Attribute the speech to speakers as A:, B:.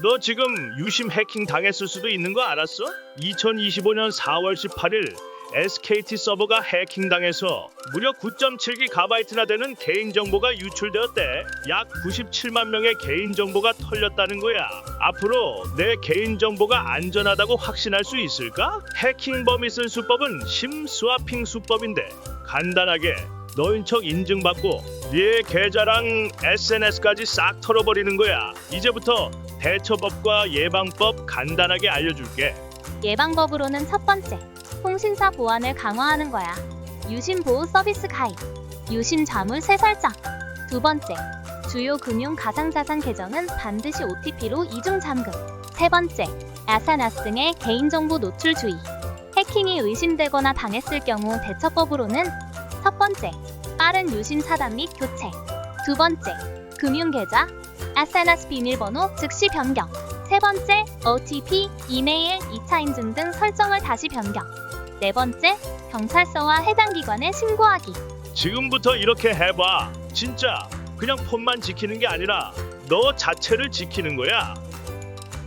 A: 너 지금 유심 해킹 당했을 수도 있는 거 알았어? 2025년 4월 18일 SKT 서버가 해킹 당해서 무려 9.7기 가바이트나 되는 개인 정보가 유출되었대. 약 97만 명의 개인 정보가 털렸다는 거야. 앞으로 내 개인 정보가 안전하다고 확신할 수 있을까? 해킹 범위 쓴 수법은 심스와핑 수법인데 간단하게 너인 척 인증받고 네 계좌랑 SNS까지 싹 털어버리는 거야. 이제부터 대처법과 예방법 간단하게 알려줄게.
B: 예방법으로는 첫 번째, 통신사 보안을 강화하는 거야. 유심 보호 서비스 가입, 유심 자물 새 설정. 두 번째, 주요 금융 가상자산 계정은 반드시 OTP로 이중 잠금. 세 번째, SNS 등의 개인정보 노출 주의. 해킹이 의심되거나 당했을 경우 대처법으로는 첫 번째, 빠른 유심 차단 및 교체. 두 번째, 금융 계좌, SNS 비밀번호 즉시 변경. 세 번째, OTP, 이메일, 2차 인증 등 설정을 다시 변경. 네 번째, 경찰서와 해당 기관에 신고하기.
A: 지금부터 이렇게 해봐. 진짜 그냥 폰만 지키는 게 아니라 너 자체를 지키는 거야.